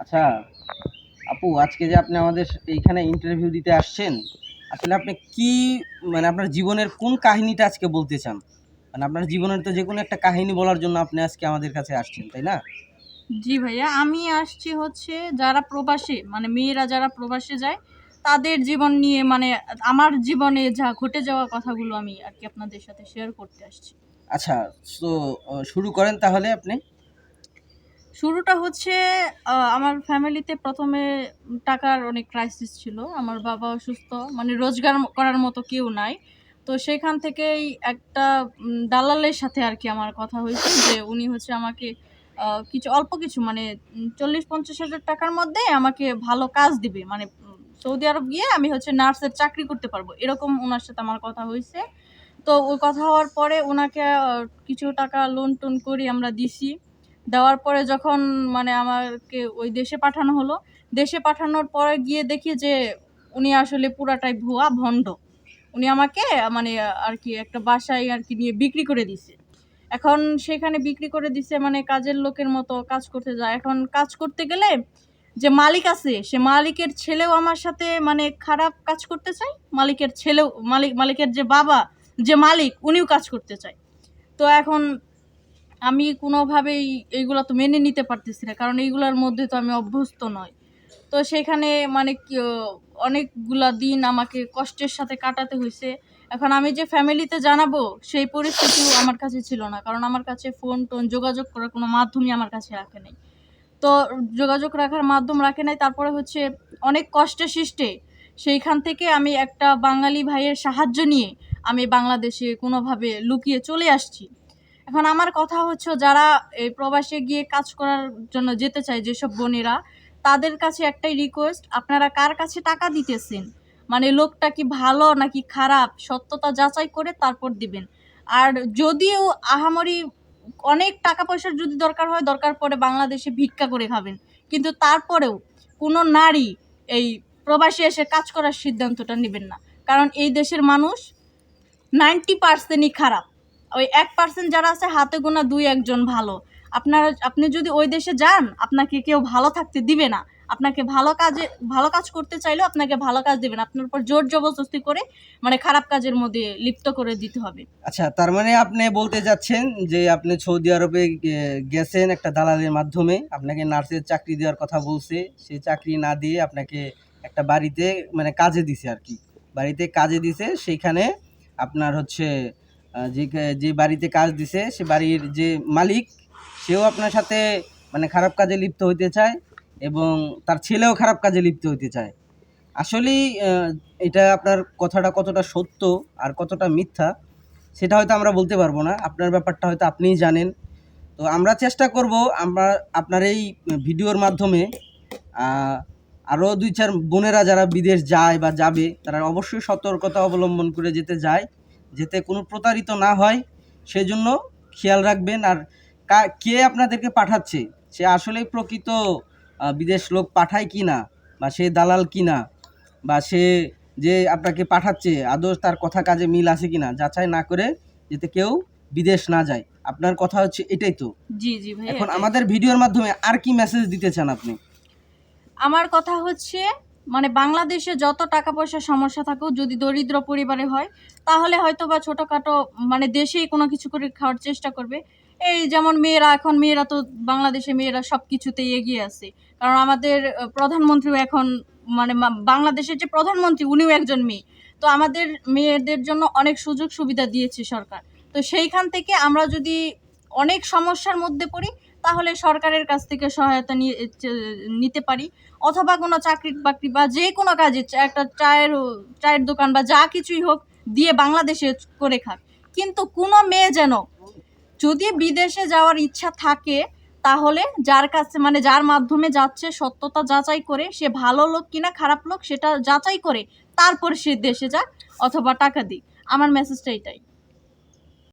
আচ্ছা আপু আজকে যে আপনি আমাদের এইখানে ইন্টারভিউ দিতে আসছেন আসলে আপনি কি মানে আপনার জীবনের কোন কাহিনীটা আজকে বলতে চান? মানে আপনার জীবনের তো যে কোনো একটা কাহিনী বলার জন্য আপনি আজকে আমাদের কাছে আসছেন তাই না? জি ভাইয়া আমি আসছি হচ্ছে যারা প্রবাসী মানে মেয়েরা যারা প্রবাসে যায় তাদের জীবন নিয়ে মানে আমার জীবনে যা ঘটে যাওয়া কথাগুলো আমি আর কি আপনাদের সাথে শেয়ার করতে আসছি। আচ্ছা তো শুরু করেন তাহলে আপনি। শুরুটা হচ্ছে আমার ফ্যামিলিতে প্রথমে টাকার অনেক ক্রাইসিস ছিল। আমার বাবা অসুস্থ মানে রোজগার করার মতো কেউ নাই। তো সেখান থেকেই একটা দালালের সাথে আর কি আমার কথা হয়েছে যে উনি হচ্ছে আমাকে কিছু, অল্প কিছু মানে চল্লিশ, পঞ্চাশ হাজার টাকার মধ্যে আমাকে ভালো কাজ দিবে। মানে সৌদি আরব গিয়ে আমি হচ্ছে নার্সের চাকরি করতে পারব। এরকম ওনার সাথে আমার কথা হয়েছে। তো ওই কথা হওয়ার পরে ওনাকে কিছু টাকা লোন টোন করি আমরা দিছি। দেওয়ার পরে যখন মানে আমাকে ওই দেশে পাঠানো হলো, দেশে পাঠানোর পরে গিয়ে দেখি যে উনি আসলে পুরাটাই ভুয়া, ভণ্ড। উনি আমাকে মানে আর কি একটা বাসায় আর কি নিয়ে বিক্রি করে দিছে। এখন সেখানে বিক্রি করে দিছে মানে কাজের লোকের মতো কাজ করতে যায়। এখন কাজ করতে গেলে যে মালিক আছে, সে মালিকের ছেলেও আমার সাথে মানে খারাপ কাজ করতে চায়, মালিকের ছেলেও, মালিক, মালিকের যে বাবা, যে মালিক, উনিও কাজ করতে চায়। তো এখন আমি কোনোভাবেই এইগুলো তো মেনে নিতে পারতেছি না, কারণ এইগুলোর মধ্যে তো আমি অভ্যস্ত নয় তো সেখানে মানে অনেকগুলা দিন আমাকে কষ্টের সাথে কাটাতে হয়েছে এখন আমি যে ফ্যামিলিতে জানাব, সেই পরিস্থিতিও আমার কাছে ছিল না, কারণ আমার কাছে ফোন টোন যোগাযোগ করার কোনো মাধ্যমই আমার কাছে রাখে নাই। তো যোগাযোগ রাখার মাধ্যম রাখে নাই, তারপরে হচ্ছে অনেক কষ্টে সৃষ্টে। সেইখান থেকে আমি একটা বাঙালি ভাইয়ের সাহায্য নিয়ে আমি বাংলাদেশে কোনোভাবে লুকিয়ে চলে আসছি। এখন আমার কথা হচ্ছে যারা এই প্রবাসে গিয়ে কাজ করার জন্য যেতে চায় যেসব বোনেরা, তাদের কাছে একটাই রিকোয়েস্ট আপনারা কার কাছে টাকা দিতেছেন? মানে লোকটা কি ভালো নাকি খারাপ? সত্যতা যাচাই করে তারপর দিবেন। আর যদিও আহামরি অনেক টাকা পয়সার যদি দরকার হয়, দরকার পড়ে বাংলাদেশে ভিক্ষা করে খাবেন। কিন্তু তারপরেও কোনো নারী এই প্রবাসী এসে কাজ করার সিদ্ধান্তটা নেবেন না। কারণ এই দেশের মানুষ নাইনটি পার্সেন্টই খারাপ। ওই এক পার্সেন্ট যারা আছে, হাতে গোনা দুই একজন ভালো। আপনারা, আপনি যদি ওই দেশে যান, আপনাকে কেউ ভালো থাকতে দিবে না। আপনাকে ভালো কাজে, ভালো কাজ করতে চাইলেও আপনাকে ভালো কাজ দেবেন আপনার উপর জোর জবরদস্তি করে মানে খারাপ কাজের মধ্যে লিপ্ত করে দিতে হবে। আচ্ছা তার মানে আপনি বলতে যাচ্ছেন যে আপনি সৌদি আরবে গেছেন একটা দালালের মাধ্যমে। আপনাকে নার্সের চাকরি দেওয়ার কথা বলছে। সেই চাকরি না দিয়ে আপনাকে একটা বাড়িতে মানে কাজে দিছে আর কি। বাড়িতে কাজে দিছে, সেইখানে আপনার হচ্ছে যে যে বাড়িতে কাজ দিছে, সে বাড়ির যে মালিক, সেও আপনার সাথে মানে খারাপ কাজে লিপ্ত হইতে চায় এবং তার ছেলেও খারাপ কাজে লিপ্ত হইতে চায়। আসলেই এটা আপনার কথাটা কতটা সত্য আর কতটা মিথ্যা, সেটা হয়তো আমরা বলতে পারব না। আপনার ব্যাপারটা হয়তো আপনিই জানেন। তো আমরা চেষ্টা করব আমরা আপনার এই ভিডিওর মাধ্যমে আরও দুই চার বোনেরা যারা বিদেশ যায় বা যাবে, তারা অবশ্যই সতর্কতা অবলম্বন করে যেতে যায়। যাতে কোনো প্রতারিত না হয় সেজন্য খেয়াল রাখবেন। আর কে আপনাদেরকে পাঠাচ্ছে? সে আসলেই প্রকৃত বিদেশ লোক পাঠায় কি না? বা সে দালাল কি না? বা সে যে আপনাকে পাঠাচ্ছে আদৌ তার কথা কাজে মিল আছে কি না? যাচাই না করে যাতে কেউ বিদেশ না যায়। আপনার কথা হচ্ছে এটাই তো। জি জি ভাই এখন আমাদের ভিডিওর মাধ্যমে আর কি মেসেজ দিতে চান আপনি? আমার কথা হচ্ছে মানে বাংলাদেশে যত টাকা পয়সার সমস্যা থাকুক, যদি দরিদ্র পরিবারে হয়, তাহলে হয়তো বা ছোটোখাটো মানে দেশেই কোনো কিছু করে খাওয়ার চেষ্টা করবে। এই যেমন মেয়েরা, এখন মেয়েরা তো বাংলাদেশে মেয়েরা সব কিছুতেই এগিয়ে আছে। কারণ আমাদের প্রধানমন্ত্রীও এখন মানে বাংলাদেশের যে প্রধানমন্ত্রী, উনিও একজন মেয়ে। তো আমাদের মেয়েদের জন্য অনেক সুযোগ সুবিধা দিয়েছে সরকার। তো সেইখান থেকে আমরা যদি অনেক সমস্যার মধ্যে পড়ি তাহলে সরকারের কাছ থেকে সহায়তা নিতে পারি। অথবা কোনো চাকরি বাকরি বা যে কোনো কাজে একটা চায়ের চায়ের দোকান বা যা কিছুই হোক, দিয়ে বাংলাদেশে করে খাক। কিন্তু কোনো মেয়ে যেন যদি বিদেশে যাওয়ার ইচ্ছা থাকে, তাহলে যার কাছে মানে যার মাধ্যমে যাচ্ছে, সত্যতা যাচাই করে, সে ভালো লোক কিনা, খারাপ লোক, সেটা যাচাই করে, তারপর সে দেশে যাক অথবা টাকা দিক। আমার মেসেজটা এটাই।